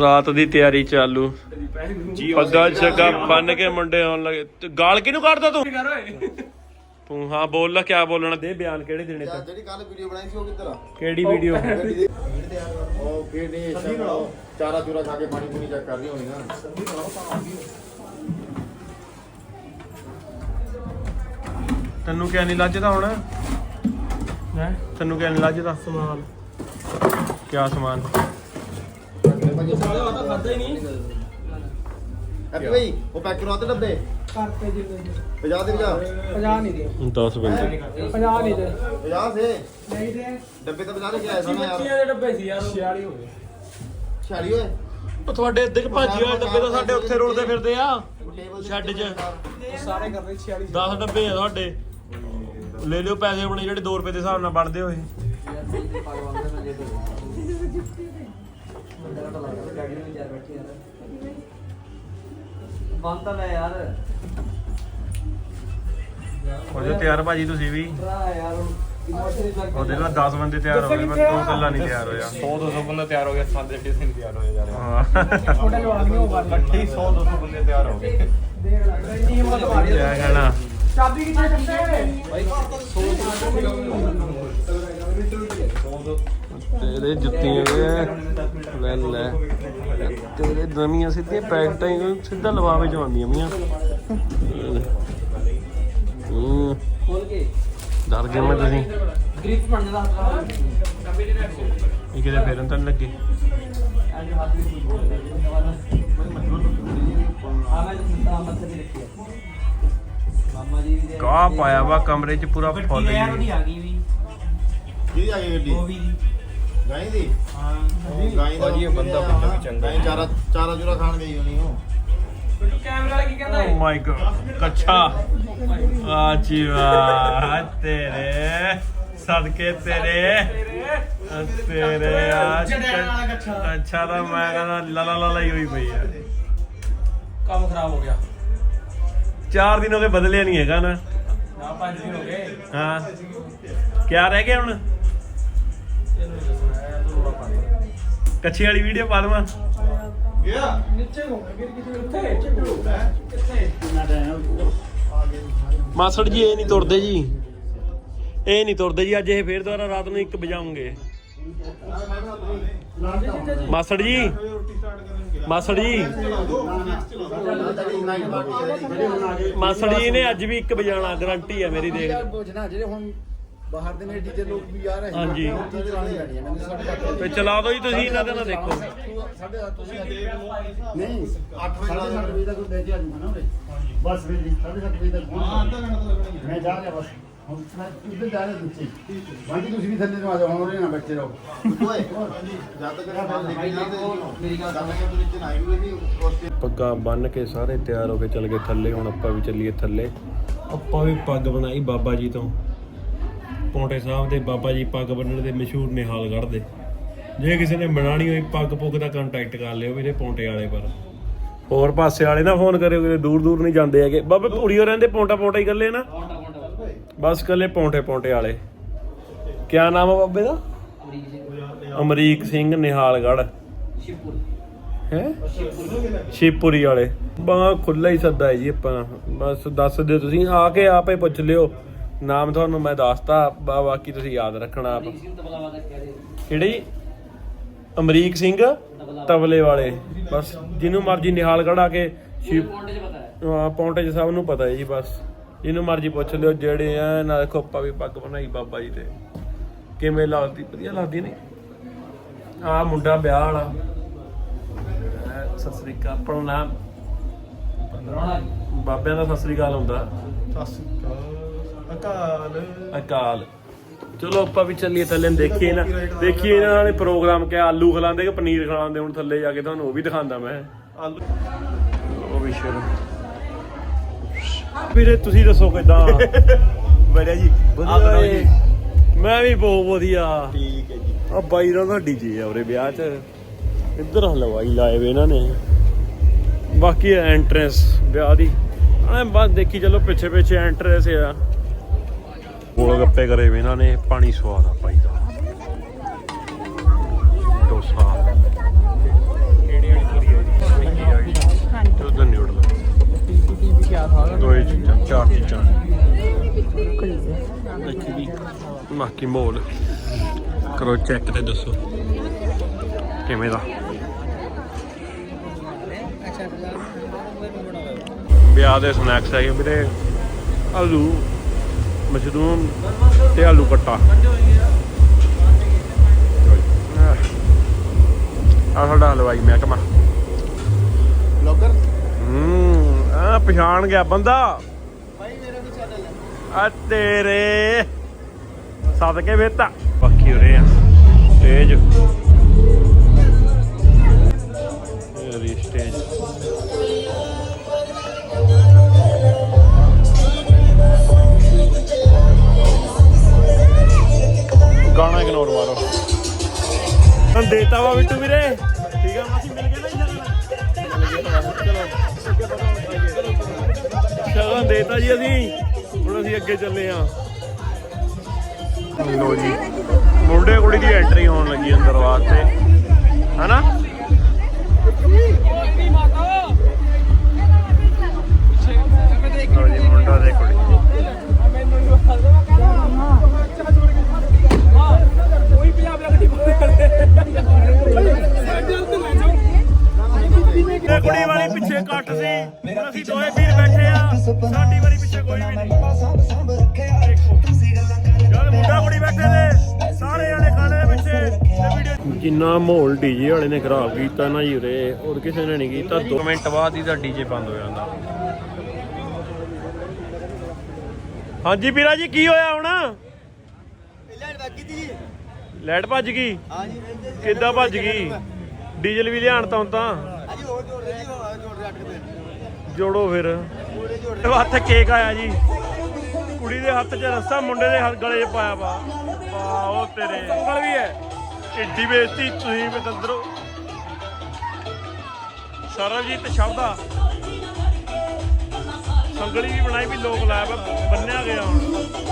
ਰਾਤ ਦੀ ਤਿਆਰੀ ਚਾਲੂ। ਪੱਗਾ ਛੱਗਾ ਬੰਨ ਕੇ ਮੁੰਡੇ ਆਉਣ ਲੱਗੇ। ਤੇ ਗਾਲ ਕਿਹਨੂੰ ਕੱਢਦਾ ਤੂੰ? ਤੂੰ ਹਾਂ ਬੋਲ ਲੈ ਕਿਆ ਬੋਲਣਾ? ਦੇ ਬਿਆਨ ਕਿਹੜੇ ਦੇਣੇ ਤਾਂ? ਜਿਹੜੀ ਕੱਲ ਵੀਡੀਓ ਬਣਾਈ ਸੀ ਉਹ ਕਿੱਧਰ ਆ? ਕਿਹੜੀ ਵੀਡੀਓ ਉਹ ਫੇਰ ਨਹੀਂ ਚਾਰਾ ਚੂਰਾ ਖਾ ਕੇ ਪਾਣੀ ਪੂਣੀ ਚੈੱਕ ਕਰ ਰਹੀ ਹੋਣੀ ਨਾ। ਤੈਨੂੰ ਕਿਆ ਨਹੀਂ ਲੱਜਦਾ ਹੁਣ? ਹੈ? ਤੈਨੂੰ ਕਿਆ ਨਹੀਂ ਲੱਜਦਾ? ਸਮਾਨ। ਕਿਆ ਸਮਾਨ? ਹੈਪੀ ਭਾਈ ਉਹ ਪੈਕ ਕਰਵਾ ਤੇ ਡੱਬੇ। ਕਰਤੇ ਜਿੰਨੇ 50 ਦੇ 50 50 ਨਹੀਂ ਦੇ। 10 ਬੰਦੇ 50 ਨਹੀਂ ਦੇ। 50 ਸੇ ਨਹੀਂ ਦੇ। ਡੱਬੇ ਤਾਂ 50 ਦੇ ਆਇਆ ਸੀ ਨਾ ਯਾਰ। ਦੇ ਡੱਬੇ ਸੀ ਯਾਰ। 46 ਹੋ ਗਏ। 46 ਓਏ। ਉਹ ਤੁਹਾਡੇ ਅੱਧੇ ਕੁ ਭਾਜੀ ਹੋਏ ਡੱਬੇ ਤਾਂ ਸਾਡੇ ਉੱਥੇ ਫਿਰਦੇ ਆ। ਛੱਡ ਚ। ਸਾਰੇ ਕਰ ਰਹੇ 46 10 ਡੱਬੇ ਆ ਤੁਹਾਡੇ। ਲੈ ਲਿਓ ਪੈਸੇ ਆਪਣੇ ਜਿਹੜੇ 2 ਰੁਪਏ ਦੇ ਹਿਸਾਬ ਨਾਲ ਬਣਦੇ ਹੋਏ। ਬੰਦ ਤਾਂ ਲੈ ਯਾਰ। ਹੋ ਜਾਓ ਤਿਆਰ ਭਾਜੀ ਤੁਸੀਂ ਵੀ। ਭਰਾ ਯਾਰ ਲੱਗ ਉਹਦੇ ਨਾਲ 10 ਬੰਦੇ ਤਿਆਰ ਹੋ ਗਏ ਬਸ ਦੋ ਗੱਲਾਂ ਨਹੀਂ ਤਿਆਰ ਹੋਇਆ। 100 200 ਬੰਦਾ ਤਿਆਰ ਹੋ ਗਿਆ ਸਾਡੇ ਕਿਸੇ ਨਹੀਂ ਤਿਆਰ ਹੋਏ ਜਾ ਰਹੇ ਹਾਂ। ਛੋਟੇ ਜਵਾਨ ਨਹੀਂ ਹੋ ਪਾਣੀ ਇਕੱਠੇ 100 200 ਬੰਦੇ ਤਿਆਰ ਹੋ ਗਏ। ਦੇਖ ਲੱਗ ਰਿਹਾ ਇੰਨੀ ਹਿੰਮਤ ਮਾਰੀ ਕਿਆ ਕਹਿਣਾ। ਚਾਬੀ ਕਿੱਥੇ ਚੱਕੇ ਤੇਰੇ ਜੁੱਤੀਆਂ ਦੇ ਲੈ ਲੈ। ਤੇਰੇ ਦਮੀਆਂ ਸਿੱਧੀਆਂ ਪੈਕਟਾਂ ਹੀ ਸਿੱਧਾ ਲਵਾਵੇ ਚ ਆਉਂਦੀਆਂ ਮੀਆਂ। ਹੂੰ। ਖੋਲ ਕੇ ਡਰ ਗਏ ਮੈਂ ਤੁਸੀਂ। ਗ੍ਰਿਪ ਬਣ ਜਾਂਦਾ ਹੱਥ ਨਾਲ ਇਹ ਕਿਤੇ ਫੇਰਨ ਤਾਂ ਲੱਗੇ? ਅੱਜ ਹੱਥ ਵੀ ਆ ਮੈਂ ਤਾਂ ਮੱਥੇ ਤੇ ਰੱਖਿਆ ਮਾਮਾ ਜੀ ਵੀ ਦੇ ਕਾ ਪਾਇਆ ਵਾ ਕਮਰੇ ਚ ਪੂਰਾ ਫੁੱਲ ਜੀ ਆ ਗਈ ਵੀ। ਕਿਹਦੀ ਆ ਗਈ ਗੱਡੀ? ਉਹ ਵੀ ਦੀ ਗਾਈ ਦੀ? ਹਾਂ। ਗਾਈ ਦਾ ਭਾਜੀ, ਇਹ ਬੰਦਾ ਪਿੱਛੋਂ ਵੀ ਚੰਗਾ ਗਾਈ ਚਾਰਾ ਚਾਰਾ ਚੂਰਾ ਖਾਣ ਗਈ ਹੋਣੀ ਉਹ। ਕੈਮਰਾ ਵਾਲਾ ਕੀ ਕਹਿੰਦਾ ਓ ਮਾਈ ਗॉड ਕੱਛਾ। ਆ ਜੀ ਵਾਹ ਤੇਰੇ ਸਦਕੇ ਤੇਰੇ ਆ ਤੇਰੇ ਆ ਅੱਛਾ ਤਾਂ ਮੈਂ ਕਹਿੰਦਾ ਲਾ ਲਾ ਲਾ ਲਾ ਹੀ ਹੋਈ ਪਈ ਆ। ਕੰਮ ਖਰਾਬ ਹੋ ਗਿਆ। ਚਾਰ ਦਿਨ ਹੋ ਗਏ ਬਦਲਿਆ ਨਹੀਂ ਹੈਗਾ ਨਾ। ਨਾ ਪੰਜ ਦਿਨ ਹੋ ਗਏ। ਹਾਂ। ਕਿਆ ਰਹਿ ਗਿਆ ਹੁਣ? ਕੱਚੀ ਵਾਲੀ ਵੀਡੀਓ ਪਾ ਦਵਾਂ। ਨੀਚੇ ਕਿੱਥੇ? ਮਾਸੜ ਜੀ ਇਹ ਨਹੀਂ ਤੁਰਦੇ ਜੀ। ਇਹ ਨਹੀਂ ਤੁਰਦੇ ਜੀ ਅੱਜ ਇਹ ਫੇਰ ਦੁਬਾਰਾ ਰਾਤ ਨੂੰ ਇੱਕ ਵਜਾਉਂਗੇ। ਮਾਸੜ ਜੀ। ਮਾਸੜ ਜੀ। ਮਾਸੜ ਜੀ ਨੇ ਅੱਜ ਵੀ ਇੱਕ ਵਜਾਣਾ ਗਾਰੰਟੀ ਹੈ ਮੇਰੀ ਦੇਖ। ਪੁੱਛਣਾ ਜਿਹੜੇ ਹੁਣ ਬਾਹਰ ਦੇ ਨੇ ਟੀਚਰ ਲੋਕ ਵੀ ਆ ਰਹੇ ਹਾਂਜੀ। ਚਲਾਣੀ ਮੈਨੂੰ ਸਾਡੇ ਤੱਕ ਤੇ। ਚਲਾ ਦਿਓ ਜੀ ਤੁਸੀਂ ਇਹਨਾਂ ਦੇ ਨਾਲ ਦੇਖੋ। ਸਾਡੇ ਤੁਸੀਂ ਨਹੀਂ 8 ਵਜੇ ਤੱਕ ਦੇ ਕੇ ਆ ਜੂਗਾ ਨਾ ਉਰੇ। ਬਸ ਫਿਰ 7:30 ਵਜੇ ਤੱਕ ਹਾਂ ਅੱਧਾ ਘੰਟਾ ਲੱਗਣਾ ਮੈਂ ਜਾ ਰਿਹਾ ਬਸ। ਹੁਣ ਮੈਂ ਉੱਧਰ ਜਾ ਰਿਹਾ ਤੁਸੀਂ ਬਾਕੀ ਤੁਸੀਂ ਵੀ ਥੱਲੇ ਨੂੰ ਆ ਜਾਓ ਹੁਣ ਉਰੇ ਨਾ ਬੱਚੇ ਰਹੋ। ਓਏ ਜਦ ਤੱਕ ਮੈਂ ਨਿਕਲ ਜਾਂਦੇ। ਮੇਰੀ ਗੱਲ ਸੁਣ। ਕੇ ਤੁਸੀਂ ਚਨਾਈ ਹੋਈ ਸੀ ਉਸ ਪੱਗਾਂ ਬੰਨ ਕੇ ਸਾਰੇ ਤਿਆਰ ਹੋ ਕੇ ਚੱਲ ਗਏ ਥੱਲੇ ਹੁਣ ਆਪਾਂ ਵੀ ਚੱਲੀਏ ਥੱਲੇ। ਆਪਾਂ ਵੀ ਪੱਗ ਬਣਾਈ ਬਾਬਾ ਜੀ ਤੋਂ। ਪੌਂਟੇ ਸਾਹਿਬ ਦੇ ਬਾਬਾ ਜੀ ਪੱਗ ਬੰਨਣ ਦੇ ਮਸ਼ਹੂਰ ਨਿਹਾਲਗੜ੍ਹ ਦੇ। ਜੇ ਕਿਸੇ ਨੇ ਬਣਾਣੀ ਹੋਈ ਪੱਗ ਪੁੱਗ ਦਾ ਕੰਟੈਕਟ ਕਰ ਲਿਓ ਵੀਰੇ ਪੌਂਟੇ ਵਾਲੇ ਪਰ। ਹੋਰ ਪਾਸੇ ਵਾਲੇ ਨਾ ਫੋਨ ਕਰਿਓ ਕਿਤੇ ਦੂਰ ਦੂਰ ਨਹੀਂ ਜਾਂਦੇ ਹੈਗੇ। ਬਾਬੇ ਪੂੜੀਓ ਰਹਿੰਦੇ ਪੌਂਟਾ ਪੌਂਟਾ ਹੀ ਗੱਲੇ ਨਾ? ਬਸ ਕੱਲੇ ਪੌਂਟੇ ਪੌਂਟੇ ਵਾਲੇ। ਕਿਆ ਨਾਮ ਆ ਬਾਬੇ ਦਾ? ਅਮਰੀਕ ਸਿੰਘ ਨਿਹਾਲਗੜ੍ਹ। ਸ਼ਿਵਪੁਰ ਹੈ? ਸ਼ਿਵਪੁਰੀ ਵਾਲੇ। ਬਾ ਖੁੱਲਾ ਹੀ ਸੱਦਾ ਹੈ ਜੀ ਆਪਾਂ। ਬਸ ਦੱਸ ਦਿਓ ਤੁਸੀਂ, ਆ ਕੇ ਆਪੇ ਪੁੱਛ ਲਿਓ। ਨਾਮ ਤੁਹਾਨੂੰ ਮੈਂ ਦੱਸਤਾ ਬਾ ਬਾਕੀ ਤੁਸੀਂ ਯਾਦ ਰੱਖਣਾ ਆਪ। ਸਿੰਘ ਤਬਲਾ ਵਾਲਾ ਕਹਿ ਰਹੇ ਕਿਹੜੇ? ਜੀ ਅਮਰੀਕ ਸਿੰਘ ਤਬਲੇ ਵਾਲੇ। ਬਸ ਜਿਹਨੂੰ ਮਰਜ਼ੀ ਨਿਹਾਲਗੜ੍ਹ ਆ ਕੇ ਸ਼ਿਵ ਪੌਂਡੇ 'ਚ ਪਤਾ ਹੈ। ਹਾਂ ਪੌਂਟੇ ਚ ਸਭ ਨੂੰ ਪਤਾ ਹੈ ਜੀ ਬਸ। ਜਿਹਨੂੰ ਮਰਜ਼ੀ ਪੁੱਛ ਲਿਓ ਜਿਹੜੇ ਆ ਨਾ ਦੇਖੋ ਆਪਾਂ ਵੀ ਪੱਗ ਬਣਾਈ ਬਾਬਾ ਜੀ ਤੇ ਕਿਵੇਂ ਲੱਗਦੀ ਵਧੀਆ ਲੱਗਦੀ ਨੇ ਆ ਮੁੰਡਾ ਵਿਆਹ ਵਾਲਾ। ਐ, ਸਤਿ ਸ੍ਰੀ ਅਕਾਲ। ਪ੍ਰਣਾਮ ਰੋਣਾ ਬਾਬਿਆਂ ਦਾ ਸਤਿ ਸ੍ਰੀ ਅਕਾਲ ਹੁੰਦਾ। ਅਕਾਲ। ਅਕਾਲ। ਚਲੋ ਆਪਾਂ ਵੀ ਚੱਲੀਏ ਥੱਲੇ ਨੂੰ ਦੇਖੀਏ ਨਾ। ਦੇਖੀਏ ਇਹਨਾਂ ਨੇ ਪ੍ਰੋਗਰਾਮ ਕਿ ਆਲੂ ਖਿਲਾਉਂਦੇ ਕਿ ਪਨੀਰ ਖਿਲਾਉਂਦੇ ਹੁਣ ਥੱਲੇ ਜਾ ਕੇ ਤੁਹਾਨੂੰ ਉਹ ਵੀ ਦਿਖਾਉਂਦਾ ਮੈਂ। ਆਲੂ। ਉਹ ਵੀ ਸ਼ੁਰੂ। ਵੀਰੇ ਤੁਸੀਂ ਦੱਸੋ ਕਿਦਾਂ? ਬੜਿਆ ਜੀ ਵਧੀਆ ਜੀ। ਮੈਂ ਵੀ ਬਹੁਤ ਵਧੀਆ। ਠੀਕ ਹੈ ਜੀ। ਆ ਬਾਈ ਦਾ ਤਾਂ ਡੀਜੇ ਆ ਉਰੇ ਵਿਆਹ 'ਚ। ਇੱਧਰ ਹਲਵਾਈ ਲਾਏ ਵੇ ਇਹਨਾਂ ਨੇ। ਬਾਕੀ ਐਂਟਰੈਂਸ ਵਿਆਹ ਦੀ। ਐ ਬਸ ਦੇਖੀ ਚੱਲੋ ਪਿੱਛੇ ਪਿੱਛੇ ਐਂਟਰੈਂਸ ਆ। ਗੋਲ ਗੱਪੇ ਕਰੇ ਵੇ ਇਹਨਾਂ ਨੇ ਪਾਣੀ ਸਵਾਦ ਆ ਪਾਈ ਦਾ। ਡੋਸਾ। ਦੋ ਚੀਜ਼ਾਂ ਚਾਰ ਚੀਜ਼ਾਂ। ਬਾਕੀ ਮੋਲ। ਕਰੋ ਚੈੱਕ ਦੱਸੋ। ਕਿਵੇਂ ਦਾ? ਵਿਆਹ ਦੇ ਸਨੈਕਸ ਹੈਗੇ ਵੀਰੇ। ਆਲੂ। ਮਸ਼ਰੂਮ ਤੇ ਆਲੂ ਕੱਟਾ ਆ ਸਾਡਾ ਹਲਵਾਈ ਮਹਿਕਮਾ। ਬਲੌਗਰ ਹੂੰ ਆ ਪਛਾਣ ਗਿਆ ਬੰਦਾ। ਆ ਤੇਰੇ। ਸਦਕੇ ਵੇਤਾ। ਪੱਖੀ ਉਰੇ ਆ। ਸਟੇਜ ਹਾਂ ਦੇਤਾ ਵਾ ਬਿੱਟੂ ਵੀਰੇ। ਠੀਕ ਆ ਮਾਸੀ ਮਿਲ ਗਏ ਨਾ ਚਲੋ ਦੇਤਾ ਜੀ ਅਸੀਂ। ਹੁਣ ਅਸੀਂ ਅੱਗੇ ਚੱਲੇ ਆ। ਲੋ ਜੀ ਮੁੰਡੇ ਕੁੜੀ ਦੀ ਐਂਟਰੀ ਹੋਣ ਲੱਗੀ ਅੰਦਰ ਵਾਸਤੇ ਹੈਨਾ? ਲੋ ਜੀ ਮੁੰਡਾ ਤੇ ਕੁੜੀ। ਸੀ ਹੁਣ ਅਸੀਂ ਦੋਏ ਵੀਰ ਬੈਠੇ ਆ। ਸਾਡੀ ਵਾਲੀ ਪਿੱਛੇ ਕੋਈ ਵੀ ਨਹੀਂ। ਯਾਰ ਮੁੰਡਾ ਕੁੜੀ ਬੈਠੇ ਨੇ। ਸਾਰੇ ਜਾਣੇ ਖਾਣੇ ਦੇ ਪਿੱਛੇ ਤੇ ਵੀਡੀਓ ਜਿੰਨਾ ਮਾਹੌਲ ਡੀਜੇ ਵਾਲੇ ਨੇ ਖਰਾਬ ਕੀਤਾ ਨਾ ਜੀ ਉਰੇ ਹੋਰ ਕਿਸੇ ਨੇ ਨਹੀਂ ਕੀਤਾ। 2 ਮਿੰਟ ਬਾਅਦ ਹੀ ਤਾਂ ਡੀਜੇ ਬੰਦ ਹੋ ਜਾਂਦਾ। ਹਾਂਜੀ ਵੀਰਾ ਜੀ ਕੀ ਹੋਇਆ ਹੁਣ? ਲਾਈਟ ਭੱਜ ਗਈ? ਕਿੱਦਾਂ ਭੱਜ ਗਈ? ਡੀਜ਼ਲ ਵੀ ਲਿਆਣ ਤਾਂ ਹੁਣ ਤਾਂ। ਜੋੜੋ ਫਿਰ। ਹੱਥ ਕੇਕ ਆਇਆ ਜੀ। ਕੁੜੀ ਦੇ ਹੱਥ 'ਚ ਰੱਸਾ ਮੁੰਡੇ ਦੇ ਹੱਥ ਗਲੇ 'ਚ ਪਾਇਆ ਵਾ। ਵਾਹ ਉਹ ਤੇਰੇ। ਉਂਗਲ ਵੀ ਹੈ। ਏਡੀ ਬੇਇੱਜ਼ਤੀ ਤੁਸੀਂ ਬਤੰਦਰੋ ਸਰਬਜੀਤ ਸ਼ਬਦਾ ਸੰਗਲੀ ਵੀ ਬਣਾਈ ਵੀ ਲੋਕ ਲਾਇਆ ਵਾ ਬੰਨਿਆ ਗਿਆ ਹੁਣ।